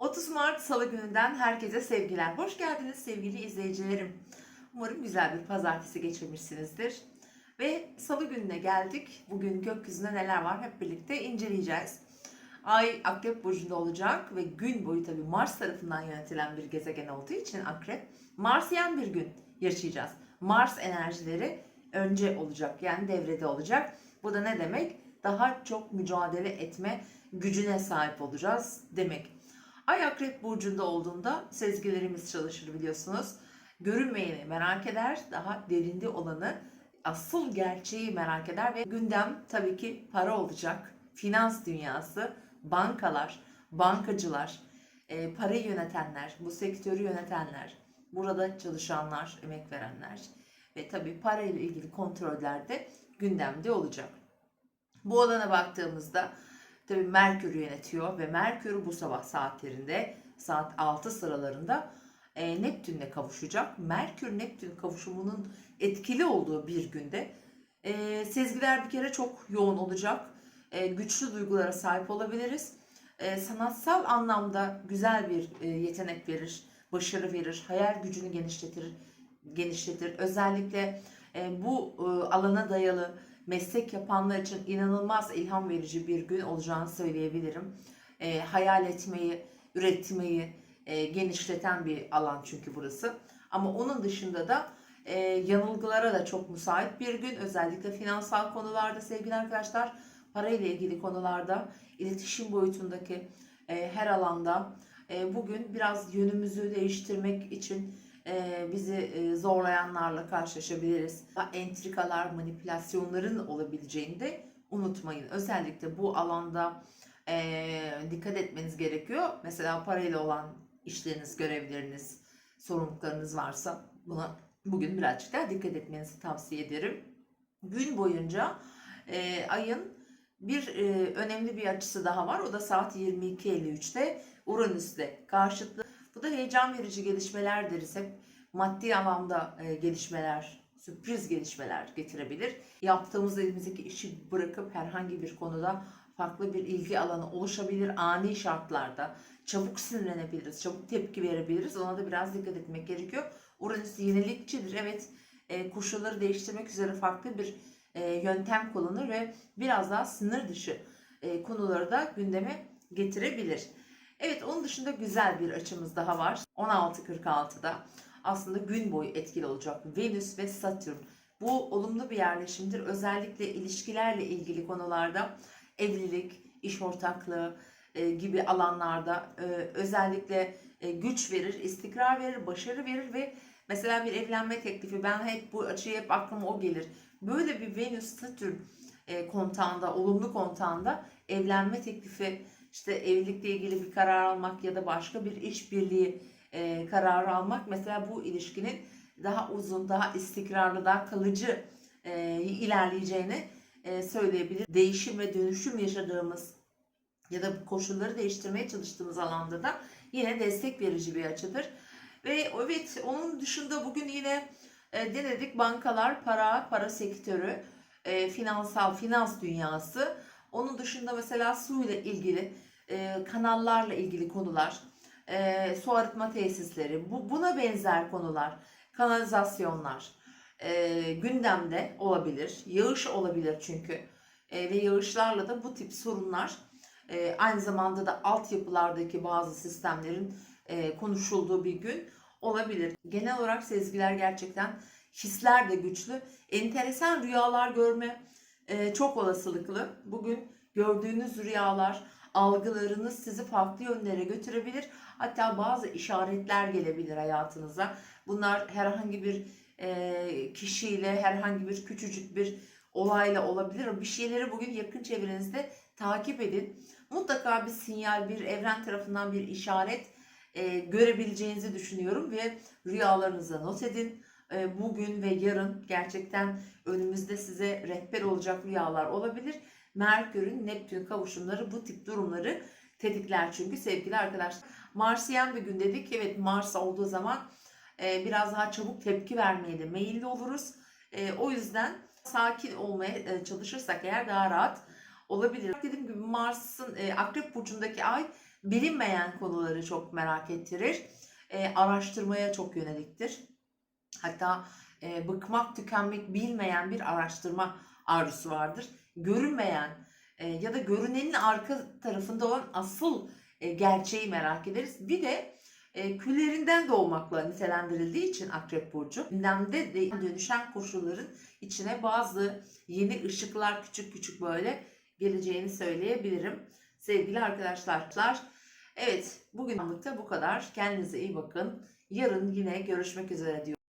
30 Mart Salı gününden herkese sevgiler. Hoş geldiniz sevgili izleyicilerim. Umarım güzel bir pazartesi geçirmişsinizdir. Ve Salı gününe geldik. Bugün gökyüzünde neler var hep birlikte inceleyeceğiz. Ay Akrep Burcu'nda olacak ve gün boyu tabii Mars tarafından yönetilen bir gezegen olduğu için Akrep, Marsiyen bir gün yaşayacağız. Mars enerjileri önce olacak yani devrede olacak. Bu da ne demek? Daha çok mücadele etme gücüne sahip olacağız demek. Ay Akrep Burcu'nda olduğunda sezgilerimiz çalışır biliyorsunuz. Görünmeyeni merak eder, daha derinde olanı, asıl gerçeği merak eder ve gündem tabii ki para olacak. Finans dünyası, bankalar, bankacılar, e, parayı yönetenler, bu sektörü yönetenler, burada çalışanlar, emek verenler ve tabii parayla ilgili kontroller de gündemde olacak. Bu alana baktığımızda tabii Merkür yönetiyor ve Merkür bu sabah saatlerinde saat 6 sıralarında e, Neptün'le kavuşacak. Merkür Neptün kavuşumunun etkili olduğu bir günde e, sezgiler bir kere çok yoğun olacak. E, güçlü duygulara sahip olabiliriz. E, sanatsal anlamda güzel bir e, yetenek verir, başarı verir, hayal gücünü genişletir, genişletir. Özellikle e, bu e, alana dayalı meslek yapanlar için inanılmaz ilham verici bir gün olacağını söyleyebilirim. E, hayal etmeyi, üretmeyi e, genişleten bir alan çünkü burası. Ama onun dışında da e, yanılgılara da çok müsait bir gün. Özellikle finansal konularda sevgili arkadaşlar, parayla ilgili konularda, iletişim boyutundaki e, her alanda e, bugün biraz yönümüzü değiştirmek için bizi e, zorlayanlarla karşılaşabiliriz. Entrikalar, manipülasyonların olabileceğini de unutmayın. Özellikle bu alanda e, dikkat etmeniz gerekiyor. Mesela parayla olan işleriniz, görevleriniz, sorumluluklarınız varsa buna bugün birazcık daha dikkat etmenizi tavsiye ederim. Gün boyunca e, ayın bir önemli bir açısı daha var. O da saat 22.53'te Uranüs'te karşıtlı. Da heyecan verici gelişmeler deriz. Hep maddi alanda e, gelişmeler, sürpriz gelişmeler getirebilir. Yaptığımız elimizdeki işi bırakıp herhangi bir konuda farklı bir ilgi alanı oluşabilir ani şartlarda. Çabuk sinirlenebiliriz, çabuk tepki verebiliriz. Ona da biraz dikkat etmek gerekiyor. Uranüs yenilikçidir. Evet e, koşulları değiştirmek üzere farklı bir e, yöntem kullanır ve biraz daha sınır dışı e, konuları da gündeme getirebilir. Evet onun dışında güzel bir açımız daha var. 16.46'da aslında gün boyu etkili olacak Venüs ve Satürn. Bu olumlu bir yerleşimdir. Özellikle ilişkilerle ilgili konularda evlilik, iş ortaklığı e, gibi alanlarda e, özellikle e, güç verir, istikrar verir, başarı verir ve mesela bir evlenme teklifi ben hep bu açıyı hep aklıma o gelir. Böyle bir Venüs Satürn e, kontağında, olumlu kontağında evlenme teklifi işte evlilikle ilgili bir karar almak ya da başka bir işbirliği e, kararı almak mesela bu ilişkinin daha uzun, daha istikrarlı, daha kalıcı e, ilerleyeceğini e, söyleyebilir. Değişim ve dönüşüm yaşadığımız ya da koşulları değiştirmeye çalıştığımız alanda da yine destek verici bir açıdır. Ve evet onun dışında bugün yine e, denedik bankalar, para, para sektörü, e, finansal, finans dünyası. Onun dışında mesela su ile ilgili, e, kanallarla ilgili konular, e, su arıtma tesisleri, bu buna benzer konular, kanalizasyonlar e, gündemde olabilir. Yağış olabilir çünkü. E, ve yağışlarla da bu tip sorunlar e, aynı zamanda da altyapılardaki bazı sistemlerin e, konuşulduğu bir gün olabilir. Genel olarak sezgiler gerçekten hisler de güçlü. Enteresan rüyalar görme e, çok olasılıklı. Bugün gördüğünüz rüyalar, algılarınız sizi farklı yönlere götürebilir. Hatta bazı işaretler gelebilir hayatınıza. Bunlar herhangi bir e, kişiyle, herhangi bir küçücük bir olayla olabilir. Bir şeyleri bugün yakın çevrenizde takip edin. Mutlaka bir sinyal, bir evren tarafından bir işaret e, görebileceğinizi düşünüyorum ve rüyalarınıza not edin. E, bugün ve yarın gerçekten önümüzde size rehber olacak rüyalar olabilir. Merkür'ün Neptün kavuşumları bu tip durumları tetikler çünkü sevgili arkadaşlar. Marsiyen bir gün dedik. Evet Mars olduğu zaman e, biraz daha çabuk tepki vermeye de meyilli oluruz. E, o yüzden sakin olmaya çalışırsak eğer daha rahat olabilir. Dediğim gibi Mars'ın Akrep Burcu'ndaki ay bilinmeyen konuları çok merak ettirir. Araştırmaya çok yöneliktir. Hatta e, bıkmak, tükenmek bilmeyen bir araştırma arzusu vardır. Görünmeyen e, ya da görünenin arka tarafında olan asıl e, gerçeği merak ederiz. Bir de e, küllerinden doğmakla nitelendirildiği için Akrep Burcu, gündemde de dönüşen koşulların içine bazı yeni ışıklar küçük küçük böyle geleceğini söyleyebilirim. Sevgili arkadaşlar, evet bugün anlıkta bu kadar. Kendinize iyi bakın. Yarın yine görüşmek üzere diyorum.